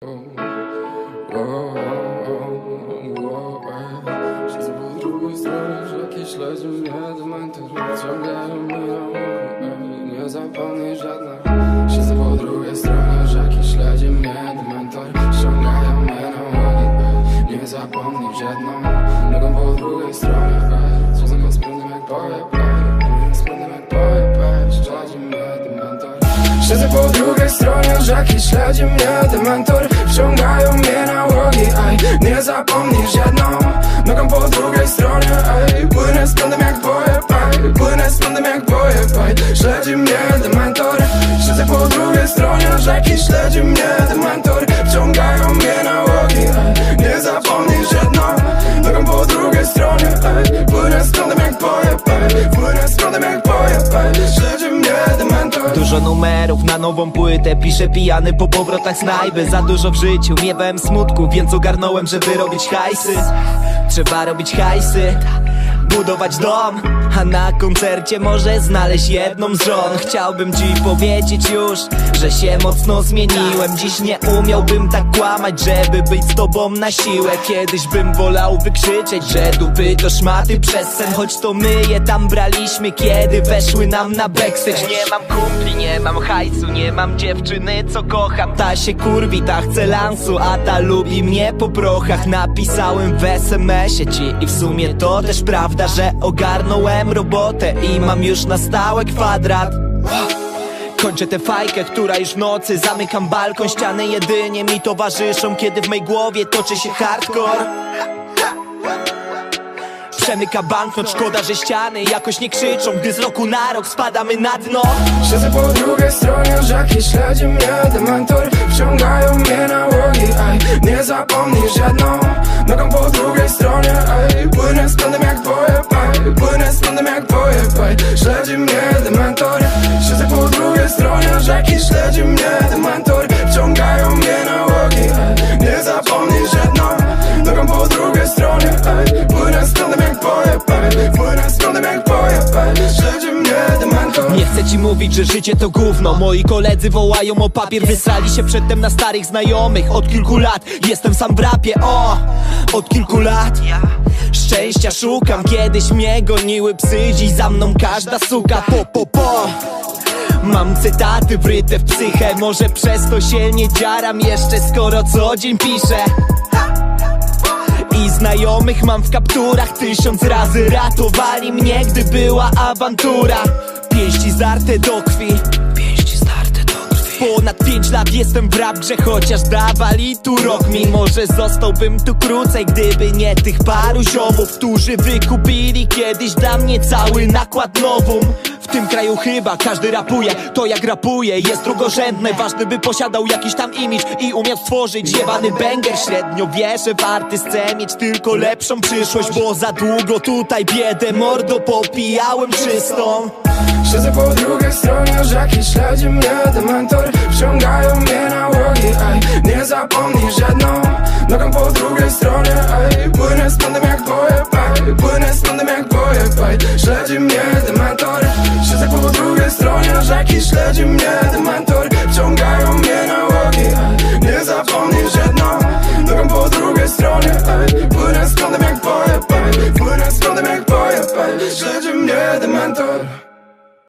Po drugiej stronie rzeki, śledzi mnie dementor Ciągają mnie nie zapomnij drugiej stronie rzeki, śledzi mnie dementor Ściągają mnie na nie zapomnij żadną stronie rzeki, śledzi mnie dementor. Wciągają mnie na łogi, aj Nie zapomnij jedną. Nogą po drugiej stronie, aj Płynę z prądem jak pojeb, aj Płynę z prądem jak pojeb, aj Śledzi mnie dementor. Siedzę po drugiej stronie rzeki, śledzi mnie dementor. Wciągają mnie na łogi, aj Nie zapomnij jedną. Nogą po drugiej stronie, aj Płynę z prądem jak pojeb, aj Płynę z prądem jak pojeb, aj Dużo numerów na nową płytę. Piszę pijany po powrotach z knajpy Za dużo w życiu, miewałem smutku Więc ogarnąłem, żeby robić hajsy. Trzeba robić hajsy Budować dom. A na koncercie może znaleźć jedną z żon. Chciałbym ci powiedzieć już Że się mocno zmieniłem. Dziś nie umiałbym tak kłamać Żeby być z tobą na siłę. Kiedyś bym wolał wykrzyczeć Że dupy to szmaty przez sen Choć to my je tam braliśmy Kiedy weszły nam na backstage. Nie mam kumpli, nie mam hajsu Nie mam dziewczyny, co kocham. Ta się kurwi, ta chce lansu A ta lubi mnie po prochach. Napisałem w SMS-ie ci I w sumie to też prawda Że ogarnąłem robotę I mam już na stałe kwadrat. Kończę tę fajkę, która już w nocy Zamykam balkon, ściany jedynie mi towarzyszą Kiedy w mej głowie toczy się hardcore. Przemyka banknot, szkoda, że ściany jakoś nie krzyczą. Gdy z roku na rok spadamy na dno. Siedzę po drugiej stronie rzeki, śledzi mnie dementor. Wciągają mnie na łogi, Nie zapomnij jedną Nogą po drugiej stronie, prądem jak pojeb, aj Śledzi mnie dementor. Siedzę po drugiej stronie rzeki, śledzi mnie dementor. Wciągają mnie na łogi, Nie zapomnij jedną Nogą po drugiej stronie, Płynę z prądem jak pojeb, aj Płynę z prądem jak pojeb, aj Śledzi mnie dementor. Nie chcę ci mówić, że życie to gówno. Moi koledzy wołają o papier. Wysrali się przedtem na starych znajomych. Od kilku lat jestem sam w rapie. O, od kilku lat Szczęścia szukam. Kiedyś mnie goniły psy Dziś za mną każda suka. Po, po, po. Mam cytaty wryte w psychę. Może przez to się nie dziaram jeszcze Skoro co dzień piszę. I znajomych mam w kapturach. Tysiąc razy ratowali mnie, gdy była awantura. Pięści zarte do krwi Ponad pięć lat jestem w rap grze Chociaż dawali tu rok. Mimo, że zostałbym tu krócej Gdyby nie tych paru ziomów Którzy wykupili kiedyś dla mnie cały nakład nową w tym kraju chyba każdy rapuje To jak rapuje jest drugorzędne Ważny by posiadał jakiś tam imidż I umiał stworzyć jebany banger. Średnio wierzę w artystce Mieć tylko lepszą przyszłość Bo za długo tutaj biedę Mordo popijałem czystą. Siedzę po drugiej stronie rzeki, śledzi mnie dementor. Wciągają mnie na łogi, aj Nie zapomnij jedną Nogą po drugiej stronie,